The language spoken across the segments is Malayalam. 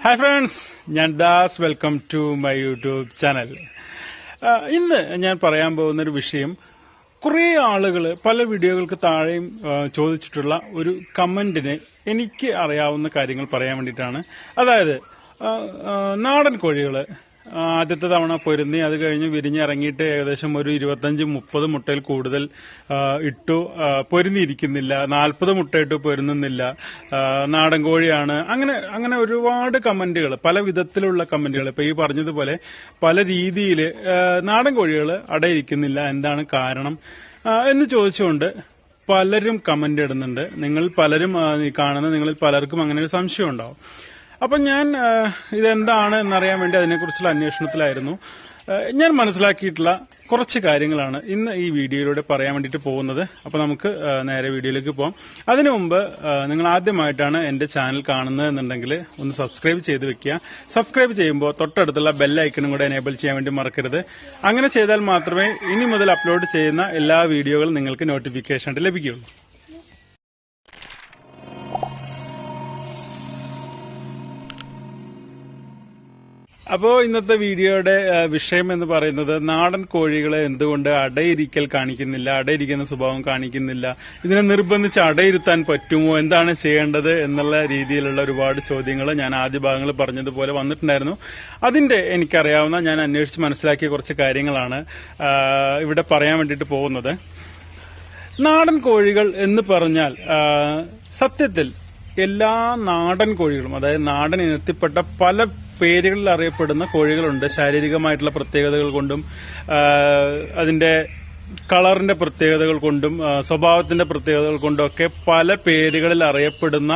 ഹായ് ഫ്രണ്ട്സ് ഞാൻ Das. Welcome to my YouTube channel ഇന്ന് ഞാൻ പറയാൻ പോകുന്ന ഒരു വിഷയം കുറേ ആളുകൾ പല വീഡിയോകൾക്ക് താഴെയും ചോദിച്ചിട്ടുള്ള ഒരു കമന്റിന് എനിക്ക് അറിയാവുന്ന കാര്യങ്ങൾ പറയാൻ വേണ്ടിയിട്ടാണ്. അതായത് നാടൻ കോഴികൾ ആദ്യത്തെ തവണ പൊരുന്നി അത് കഴിഞ്ഞ് വിരിഞ്ഞിറങ്ങിയിട്ട് ഏകദേശം ഒരു ഇരുപത്തഞ്ച് മുപ്പത് മുട്ടയിൽ കൂടുതൽ ഇട്ടു പൊരുന്നിയിരിക്കുന്നില്ല നാൽപ്പത് മുട്ടയിട്ട് പൊരുന്നുന്നില്ല. നാടൻ കോഴിയാണ്. അങ്ങനെ അങ്ങനെ ഒരുപാട് കമന്റുകൾ പല വിധത്തിലുള്ള കമന്റുകൾ ഇപ്പൊ ഈ പറഞ്ഞതുപോലെ പല രീതിയിൽ നാടൻ കോഴികൾ അടയിരിക്കുന്നില്ല. എന്താണ് കാരണം? എന്ന് ചോദിച്ചുകൊണ്ട് പലരും കമന്റ് ഇടുന്നുണ്ട്. നിങ്ങൾ പലരും കാണുന്ന നിങ്ങളിൽ പലർക്കും അങ്ങനെ ഒരു സംശയം ഉണ്ടാവും അപ്പം ഞാൻ ഇതെന്താണ് എന്നറിയാൻ വേണ്ടി അതിനെക്കുറിച്ചുള്ള അന്വേഷണത്തിലായിരുന്നു. ഞാൻ മനസ്സിലാക്കിയിട്ടുള്ള കുറച്ച് കാര്യങ്ങളാണ് ഇന്ന് ഈ വീഡിയോയിലൂടെ പറയാൻ വേണ്ടിയിട്ട് പോകുന്നത്. അപ്പോൾ നമുക്ക് നേരെ വീഡിയോയിലേക്ക് പോകാം അതിനു മുമ്പ് നിങ്ങൾ ആദ്യമായിട്ടാണ് എന്റെ ചാനൽ കാണുന്നത് എന്നുണ്ടെങ്കിൽ ഒന്ന് സബ്സ്ക്രൈബ് ചെയ്ത് വെക്കുക. സബ്സ്ക്രൈബ് ചെയ്യുമ്പോൾ തൊട്ടടുത്തുള്ള ബെൽ ഐക്കണും കൂടെ എനേബിൾ ചെയ്യാൻ വേണ്ടി മറക്കരുത്. അങ്ങനെ ചെയ്താൽ മാത്രമേ ഇനി മുതൽ അപ്ലോഡ് ചെയ്യുന്ന എല്ലാ വീഡിയോകളും നിങ്ങൾക്ക് നോട്ടിഫിക്കേഷൻ ലഭിക്കുകയുള്ളൂ. അപ്പോൾ ഇന്നത്തെ വീഡിയോയുടെ വിഷയം എന്ന് പറയുന്നത് നാടൻ കോഴികളെ എന്തുകൊണ്ട് അടയിരിക്കൽ കാണിക്കുന്നില്ല അടയിരിക്കുന്ന സ്വഭാവം കാണിക്കുന്നില്ല ഇതിനെ നിർബന്ധിച്ച് അടയിരുത്താൻ പറ്റുമോ എന്താണ് ചെയ്യേണ്ടത് എന്നുള്ള രീതിയിലുള്ള ഒരുപാട് ചോദ്യങ്ങൾ ഞാൻ ആദ്യ ഭാഗങ്ങൾ പറഞ്ഞതുപോലെ വന്നിട്ടുണ്ടായിരുന്നു. അതിന്റെ എനിക്കറിയാവുന്ന ഞാൻ അന്വേഷിച്ച് മനസ്സിലാക്കിയ കുറച്ച് കാര്യങ്ങളാണ് ഇവിടെ പറയാൻ വേണ്ടിയിട്ട് പോകുന്നത്. നാടൻ കോഴികൾ എന്ന് പറഞ്ഞാൽ സത്യത്തിൽ എല്ലാ നാടൻ കോഴികളും അതായത് നാടൻ ഇനത്തിൽപ്പെട്ട പല പേരുകളിൽ അറിയപ്പെടുന്ന കോഴികളുണ്ട്. ശാരീരികമായിട്ടുള്ള പ്രത്യേകതകൾ കൊണ്ടും അതിന്റെ കളറിന്റെ പ്രത്യേകതകൾ കൊണ്ടും സ്വഭാവത്തിന്റെ പ്രത്യേകതകൾ കൊണ്ടും ഒക്കെ പല പേരുകളിൽ അറിയപ്പെടുന്ന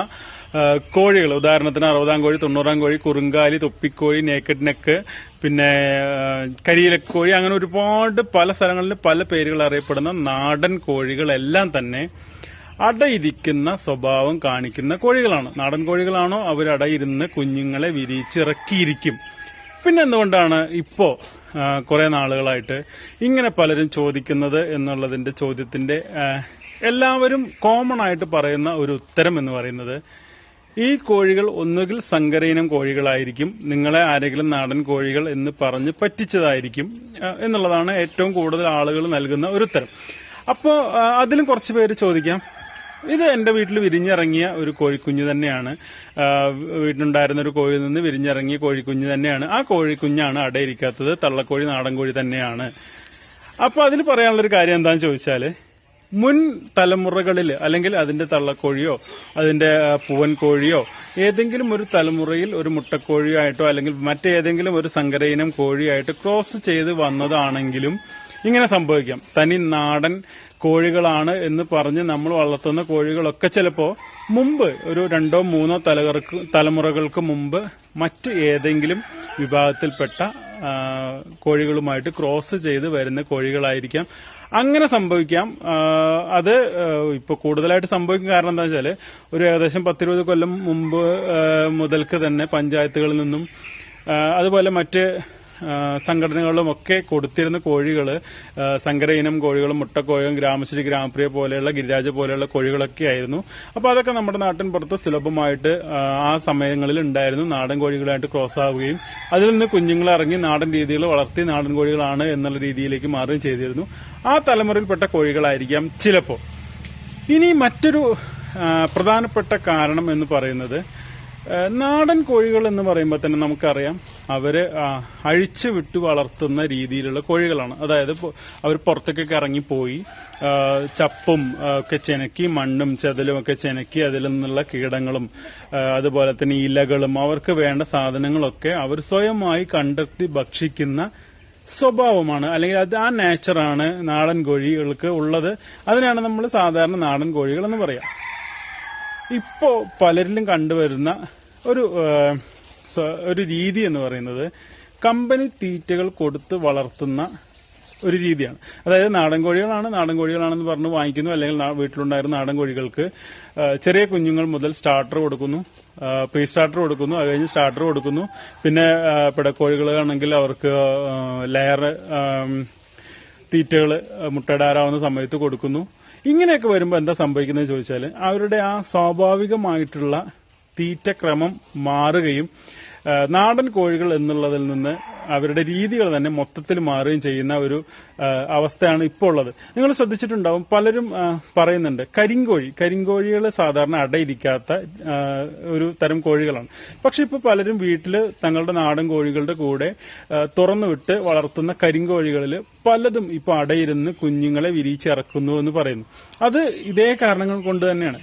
കോഴികൾ. ഉദാഹരണത്തിന് അറുപതാം കോഴി തൊണ്ണൂറാം കോഴി കുറുങ്കാലി തൊപ്പിക്കോഴി നേക്കഡ് നെക്ക് പിന്നെ കരിയിലക്കോഴി അങ്ങനെ ഒരുപാട് പല സ്ഥലങ്ങളിൽ പല പേരുകൾ അറിയപ്പെടുന്ന നാടൻ കോഴികളെല്ലാം തന്നെ അടയിരിക്കുന്ന സ്വഭാവം കാണിക്കുന്ന കോഴികളാണ്. നാടൻ കോഴികളാണോ? അവരടയിരുന്ന് കുഞ്ഞുങ്ങളെ വിരിയിച്ചിറക്കിയിരിക്കും പിന്നെ എന്തുകൊണ്ടാണ് ഇപ്പോ ആ, കുറെ നാളുകളായിട്ട് ഇങ്ങനെ പലരും ചോദിക്കുന്നത് എന്നുള്ളതിന്റെ ചോദ്യത്തിന്റെ എല്ലാവരും കോമൺ ആയിട്ട് പറയുന്ന ഒരു ഉത്തരം എന്ന് പറയുന്നത് ഈ കോഴികൾ ഒന്നുകിൽ സങ്കരയിനം കോഴികളായിരിക്കും നിങ്ങളെ ആരെങ്കിലും നാടൻ കോഴികൾ എന്ന് പറഞ്ഞ് പറ്റിച്ചതായിരിക്കും എന്നുള്ളതാണ് ഏറ്റവും കൂടുതൽ ആളുകൾ നൽകുന്ന ഒരു ഉത്തരം. അപ്പോൾ അതിലും കുറച്ച് പേര് ചോദിക്കാം. ഇത് എന്റെ വീട്ടിൽ വിരിഞ്ഞിറങ്ങിയ ഒരു കോഴിക്കുഞ്ഞ് തന്നെയാണ്. വീട്ടിലുണ്ടായിരുന്ന ഒരു കോഴിയിൽ നിന്ന് വിരിഞ്ഞിറങ്ങിയ കോഴിക്കുഞ്ഞ് തന്നെയാണ്. ആ കോഴിക്കുഞ്ഞാണ് അടയിരിക്കാത്തത് തള്ളക്കോഴി നാടൻ കോഴി തന്നെയാണ്. അപ്പൊ അതിൽ പറയാനുള്ളൊരു കാര്യം എന്താണെന്ന് ചോദിച്ചാൽ മുൻ തലമുറകളിൽ അല്ലെങ്കിൽ അതിന്റെ തള്ളക്കോഴിയോ അതിന്റെ പൂവൻ കോഴിയോ ഏതെങ്കിലും ഒരു തലമുറയിൽ ഒരു മുട്ടക്കോഴിയോ ആയിട്ടോ അല്ലെങ്കിൽ മറ്റേതെങ്കിലും ഒരു സങ്കരയിനം കോഴിയായിട്ട് ക്രോസ് ചെയ്ത് വന്നതാണെങ്കിലും ഇങ്ങനെ സംഭവിക്കാം. തനി നാടൻ കോഴികളാണ് എന്ന് പറഞ്ഞ് നമ്മൾ വളർത്തുന്ന കോഴികളൊക്കെ ചിലപ്പോൾ മുമ്പ് ഒരു രണ്ടോ മൂന്നോ തലകർക്ക് തലമുറകൾക്ക് മുമ്പ് മറ്റ് ഏതെങ്കിലും വിഭാഗത്തിൽപ്പെട്ട കോഴികളുമായിട്ട് ക്രോസ് ചെയ്ത് വരുന്ന കോഴികളായിരിക്കാം. അങ്ങനെ സംഭവിക്കാം. അത് ഇപ്പൊ കൂടുതലായിട്ട് സംഭവിക്കും കാരണം എന്താ വെച്ചാൽ ഒരു ഏകദേശം പത്തിരുപത് കൊല്ലം മുമ്പ് മുതൽക്ക് തന്നെ പഞ്ചായത്തുകളിൽ നിന്നും അതുപോലെ മറ്റ് സംഘടനകളും ഒക്കെ കൊടുത്തിരുന്ന കോഴികൾ സങ്കര ഇനം കോഴികളും മുട്ടക്കോയും ഗ്രാമശ്രീ ഗ്രാമപ്രിയ പോലെയുള്ള ഗിരിരാജ പോലെയുള്ള കോഴികളൊക്കെ ആയിരുന്നു. അപ്പോൾ അതൊക്കെ നമ്മുടെ നാട്ടിൻ പുറത്ത് സുലഭമായിട്ട് ആ, സമയങ്ങളിൽ ഉണ്ടായിരുന്നു. നാടൻ കോഴികളായിട്ട് ക്രോസ് ആവുകയും അതിൽ നിന്ന് കുഞ്ഞുങ്ങളെ ഇറങ്ങി നാടൻ രീതിയിൽ വളർത്തി നാടൻ കോഴികളാണ് എന്നുള്ള രീതിയിലേക്ക് മാറുകയും ചെയ്തിരുന്നു. ആ തലമുറയിൽപ്പെട്ട കോഴികളായിരിക്കാം ചിലപ്പോൾ. ഇനി മറ്റൊരു പ്രധാനപ്പെട്ട കാരണം എന്ന് പറയുന്നത് നാടൻ കോഴികൾ എന്ന് പറയുമ്പോൾ തന്നെ നമുക്കറിയാം അവർ അഴിച്ചു വിട്ട് വളർത്തുന്ന രീതിയിലുള്ള കോഴികളാണ്. അതായത് അവർ പുറത്തേക്കൊക്കെ ഇറങ്ങിപ്പോയി പോയി ചപ്പും ഒക്കെ ചെനക്കി മണ്ണും ചെതലും ഒക്കെ ചെനക്കി അതിൽ നിന്നുള്ള കീടങ്ങളും അതുപോലെ തന്നെ ഇലകളും അവർക്ക് വേണ്ട സാധനങ്ങളൊക്കെ അവർ സ്വയമായി കണ്ടെത്തി ഭക്ഷിക്കുന്ന സ്വഭാവമാണ്. അല്ലെങ്കിൽ അത് ആ നേച്ചറാണ് നാടൻ കോഴികൾക്ക് ഉള്ളത്. അതിനാണ് നമ്മൾ സാധാരണ നാടൻ കോഴികൾ എന്ന് പറയാം. ഇപ്പോ പലരിലും കണ്ടുവരുന്ന ഒരു ഒരു രീതി എന്ന് പറയുന്നത് കമ്പനി തീറ്റകൾ കൊടുത്ത് വളർത്തുന്ന ഒരു രീതിയാണ്. അതായത് നാടൻ കോഴികളാണ് നാടൻ കോഴികളാണെന്ന് പറഞ്ഞ് വാങ്ങിക്കുന്നു അല്ലെങ്കിൽ വീട്ടിലുണ്ടായിരുന്ന നാടൻ കോഴികൾക്ക് ചെറിയ കുഞ്ഞുങ്ങൾ മുതൽ സ്റ്റാർട്ടർ കൊടുക്കുന്നു പ്രീ സ്റ്റാർട്ടർ കൊടുക്കുന്നു അത് കഴിഞ്ഞ് സ്റ്റാർട്ടർ കൊടുക്കുന്നു. പിന്നെ പിടക്കോഴികളാണെങ്കിൽ അവർക്ക് ലെയർ തീറ്റകൾ മുട്ടയിടാറാവുന്ന സമയത്ത് കൊടുക്കുന്നു. ഇങ്ങനെയൊക്കെ വരുമ്പോൾ എന്താ സംഭവിക്കുന്നത് ചോദിച്ചാൽ അവരുടെ ആ സ്വാഭാവികമായിട്ടുള്ള തീറ്റക്രമം മാറുകയും നാടൻ കോഴികൾ എന്നുള്ളതിൽ നിന്ന് അവരുടെ രീതികൾ തന്നെ മൊത്തത്തിൽ മാറുകയും ചെയ്യുന്ന ഒരു അവസ്ഥയാണ് ഇപ്പോൾ ഉള്ളത്. നിങ്ങൾ ശ്രദ്ധിച്ചിട്ടുണ്ടാവും പലരും പറയുന്നുണ്ട് കരിങ്കോഴി കരിങ്കോഴികൾ സാധാരണ അടയിരിക്കാത്ത ഒരു തരം കോഴികളാണ്. പക്ഷെ ഇപ്പോൾ പലരും വീട്ടിൽ തങ്ങളുടെ നാടൻ കോഴികളുടെ കൂടെ തുറന്നുവിട്ട് വളർത്തുന്ന കരിങ്കോഴികളിൽ പലതും ഇപ്പോൾ അടയിരുന്ന് കുഞ്ഞുങ്ങളെ വിരിയിച്ചിറക്കുന്നു എന്ന് പറയുന്നു. അത് ഇതേ കാരണങ്ങൾ കൊണ്ട് തന്നെയാണ്.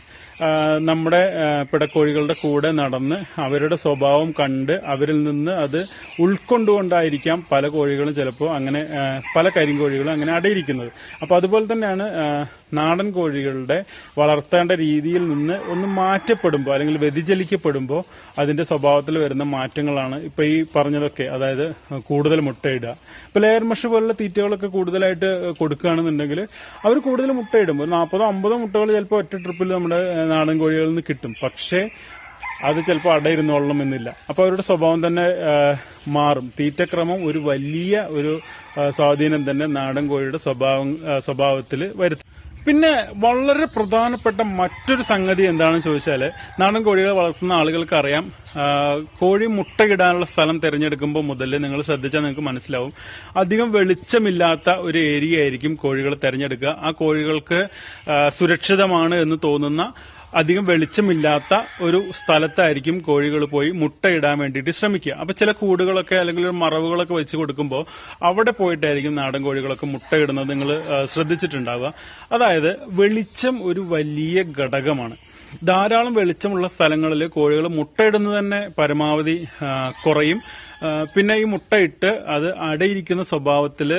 നമ്മുടെ പിടക്കോഴികളുടെ കൂടെ നടന്ന് അവരുടെ സ്വഭാവം കണ്ട് അവരിൽ നിന്ന് അത് ഉൾക്കൊണ്ടുകൊണ്ടായിരിക്കാം പല കോഴികളും ചിലപ്പോൾ അങ്ങനെ പല കരിങ്കോഴികളും അങ്ങനെ അടയിരിക്കുന്നത്. അപ്പോൾ അതുപോലെ തന്നെയാണ് നാടൻ കോഴികളുടെ വളർത്തേണ്ട രീതിയിൽ നിന്ന് ഒന്ന് മാറ്റപ്പെടുമ്പോൾ അല്ലെങ്കിൽ വ്യതിചലിക്കപ്പെടുമ്പോൾ അതിന്റെ സ്വഭാവത്തിൽ വരുന്ന മാറ്റങ്ങളാണ് ഇപ്പൊ ഈ പറഞ്ഞതൊക്കെ. അതായത് കൂടുതൽ മുട്ടയിടുക. ഇപ്പൊ ലെയർ മഷ് പോലുള്ള തീറ്റകളൊക്കെ കൂടുതലായിട്ട് കൊടുക്കുകയാണെന്നുണ്ടെങ്കിൽ അവർ കൂടുതൽ മുട്ടയിടും. ഒരു നാൽപ്പതോ അമ്പതോ മുട്ടകൾ ചിലപ്പോൾ ഒറ്റ ട്രിപ്പിൽ നമ്മുടെ നാടൻ കോഴികളിൽ നിന്ന് കിട്ടും. പക്ഷേ അത് ചിലപ്പോൾ അടയിരുന്നോളണം എന്നില്ല അപ്പൊ അവരുടെ സ്വഭാവം തന്നെ മാറും. തീറ്റക്രമം ഒരു വലിയ ഒരു സ്വാധീനം തന്നെ നാടൻ കോഴിയുടെ സ്വഭാവം സ്വഭാവത്തിൽ വരുത്തും. പിന്നെ വളരെ പ്രധാനപ്പെട്ട മറ്റൊരു സംഗതി എന്താണെന്ന് ചോദിച്ചാൽ നാടൻ കോഴികളെ വളർത്തുന്ന ആളുകൾക്ക് അറിയാം കോഴി മുട്ടയിടാനുള്ള സ്ഥലം തിരഞ്ഞെടുക്കുമ്പോൾ മുതൽ നിങ്ങൾ ശ്രദ്ധിച്ചാൽ നിങ്ങൾക്ക് മനസ്സിലാവും. അധികം വെളിച്ചമില്ലാത്ത ഒരു ഏരിയ ആയിരിക്കും കോഴികൾ തിരഞ്ഞെടുക്കുക. ആ കോഴികൾക്ക് സുരക്ഷിതമാണ് എന്ന് തോന്നുന്ന അധികം വെളിച്ചമില്ലാത്ത ഒരു സ്ഥലത്തായിരിക്കും കോഴികൾ പോയി മുട്ടയിടാൻ വേണ്ടിയിട്ട് ശ്രമിക്കുക. അപ്പൊ ചില കൂടുകളൊക്കെ അല്ലെങ്കിൽ മറവുകളൊക്കെ വെച്ച് കൊടുക്കുമ്പോൾ അവിടെ പോയിട്ടായിരിക്കും നാടൻ കോഴികളൊക്കെ മുട്ടയിടുന്നത് നിങ്ങൾ ശ്രദ്ധിച്ചിട്ടുണ്ടാവുക. അതായത് വെളിച്ചം ഒരു വലിയ ഘടകമാണ്. ധാരാളം വെളിച്ചമുള്ള സ്ഥലങ്ങളിൽ കോഴികൾ മുട്ടയിടുന്നത് തന്നെ പരമാവധി കുറയും. പിന്നെ ഈ മുട്ടയിട്ട് അത് അടയിരിക്കുന്ന സ്വഭാവത്തിൽ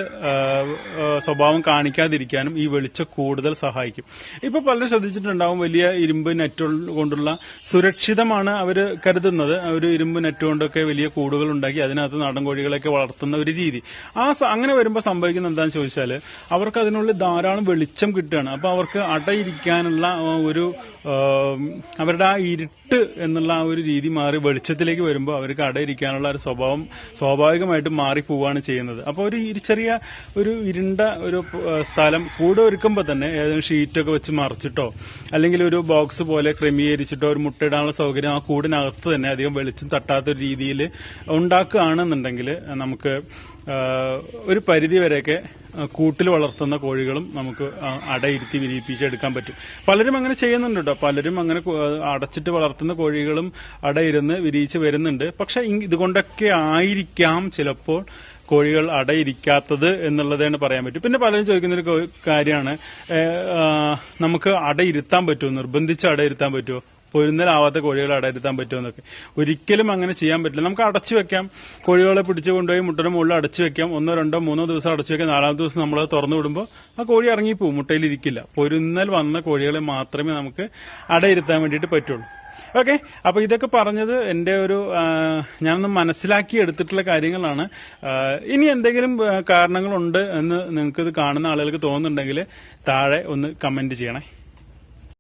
സ്വഭാവം കാണിക്കാതിരിക്കാനും ഈ വെളിച്ചം കൂടുതൽ സഹായിക്കും. ഇപ്പൊ പലരും ശ്രദ്ധിച്ചിട്ടുണ്ടാവും വലിയ ഇരുമ്പ് നെറ്റ് കൊണ്ടുള്ള സുരക്ഷിതമാണ് അവർ കരുതുന്നത്. ഒരു ഇരുമ്പ് നെറ്റ് കൊണ്ടൊക്കെ വലിയ കൂടുകൾ ഉണ്ടാക്കി അതിനകത്ത് നാടൻ കോഴികളൊക്കെ വളർത്തുന്ന ഒരു രീതി. ആ അങ്ങനെ വരുമ്പോൾ സംഭവിക്കുന്നത് എന്താണെന്ന് ചോദിച്ചാൽ അവർക്ക് അതിനുള്ളിൽ ധാരാളം വെളിച്ചം കിട്ടുകയാണ്. അപ്പൊ അവർക്ക് അടയിരിക്കാനുള്ള ഒരു അവരുടെ ആ ഇരുട്ട് എന്നുള്ള ആ ഒരു രീതി മാറി വെളിച്ചത്തിലേക്ക് വരുമ്പോൾ അവർക്ക് അടയിരിക്കാനുള്ള ഒരു സ്വഭാവം സ്വാഭാവികമായിട്ട് മാറിപ്പോവാണ് ചെയ്യുന്നത്. അപ്പോൾ ഒരു ചെറിയ ഒരു ഇരുണ്ട ഒരു സ്ഥലം കൂടെ ഒരുക്കുമ്പോൾ തന്നെ ഏതെങ്കിലും ഷീറ്റൊക്കെ വെച്ച് മറിച്ചിട്ടോ അല്ലെങ്കിൽ ഒരു ബോക്സ് പോലെ ക്രമീകരിച്ചിട്ടോ ഒരു മുട്ടയിടാനുള്ള സൗകര്യം ആ കൂടിനകത്ത് തന്നെ അധികം വെളിച്ചം തട്ടാത്ത ഒരു രീതിയിൽ ഉണ്ടാക്കുകയാണെന്നുണ്ടെങ്കിൽ നമുക്ക് ഒരു പരിധി വരെയൊക്കെ കൂട്ടിൽ വളർത്തുന്ന കോഴികളും നമുക്ക് അടയിരുത്തി വിരിയിപ്പിച്ചെടുക്കാൻ പറ്റും. പലരും അങ്ങനെ ചെയ്യുന്നുണ്ട് പലരും അങ്ങനെ അടച്ചിട്ട് വളർത്തുന്ന കോഴികളും അടയിരുന്ന് വിരിയിച്ച് വരുന്നുണ്ട്. പക്ഷെ ഇതുകൊണ്ടൊക്കെ ആയിരിക്കാം ചിലപ്പോൾ കോഴികൾ അടയിരിക്കാത്തത് എന്നുള്ളതാണ് പറയാൻ പറ്റും. പിന്നെ പലരും ചോദിക്കുന്ന ഒരു കാര്യമാണ് നമുക്ക് അടയിരുത്താൻ പറ്റുമോ? നിർബന്ധിച്ച് അടയിരുത്താൻ പറ്റുമോ? പൊരുന്നലാവാത്ത കോഴികളെ അടയിരുത്താൻ പറ്റുമെന്നൊക്കെ. ഒരിക്കലും അങ്ങനെ ചെയ്യാൻ പറ്റില്ല. നമുക്ക് അടച്ചു വെക്കാം. കോഴികളെ പിടിച്ചു കൊണ്ടുപോയി മുട്ടയുടെ മുകളിൽ അടച്ചു വെക്കാം. ഒന്നോ രണ്ടോ മൂന്നോ ദിവസം അടച്ചു വെക്കാം. നാലാമത്തെ ദിവസം നമ്മൾ തുറന്നു വിടുമ്പോൾ ആ കോഴി ഇറങ്ങിപ്പോവും. മുട്ടയിലിരിക്കില്ല പൊരുന്നൽ വന്ന കോഴികളെ മാത്രമേ നമുക്ക് അടയിരുത്താൻ വേണ്ടിയിട്ട് പറ്റുള്ളൂ. ഓക്കെ? അപ്പൊ ഇതൊക്കെ പറഞ്ഞത് എന്റെ ഒരു ഞാനൊന്ന് മനസ്സിലാക്കി എടുത്തിട്ടുള്ള കാര്യങ്ങളാണ്. ഇനി എന്തെങ്കിലും കാരണങ്ങളുണ്ട് എന്ന് നിങ്ങൾക്ക് ഇത് കാണുന്ന ആളുകൾക്ക് തോന്നുന്നുണ്ടെങ്കിൽ താഴെ ഒന്ന് കമന്റ് ചെയ്യണേ.